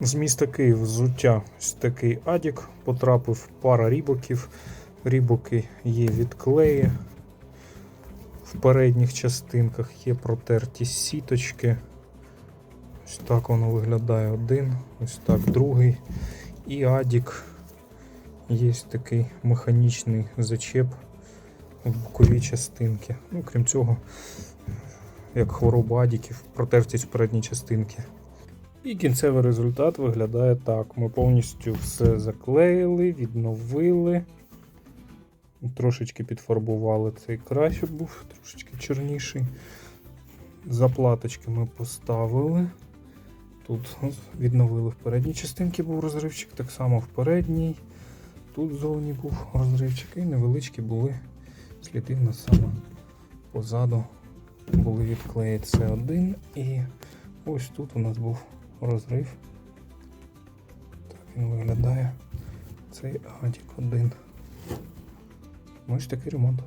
З міста Київ взуття ось такий адік. Потрапив пара рібоків. Рібоки є відклеї. В передніх частинках є протерті сіточки. Ось так воно виглядає один, ось так другий. І адік. Є такий механічний зачеп в боковій частинки. Ну, крім цього, як хвороба адіків, протертість в передній частинки. І кінцевий результат виглядає так. Ми повністю все заклеїли, відновили. Трошечки підфарбували цей край, був трошечки чорніший. Заплаточки ми поставили. Тут відновили в передній частинці був розривчик, так само в передній. Тут в зоні був розривчик і невеличкі були сліди в нас саме позаду. Були відклеї це один і ось тут у нас був розрив. Так він виглядає. Цей гадік один. Ось такий ремонт.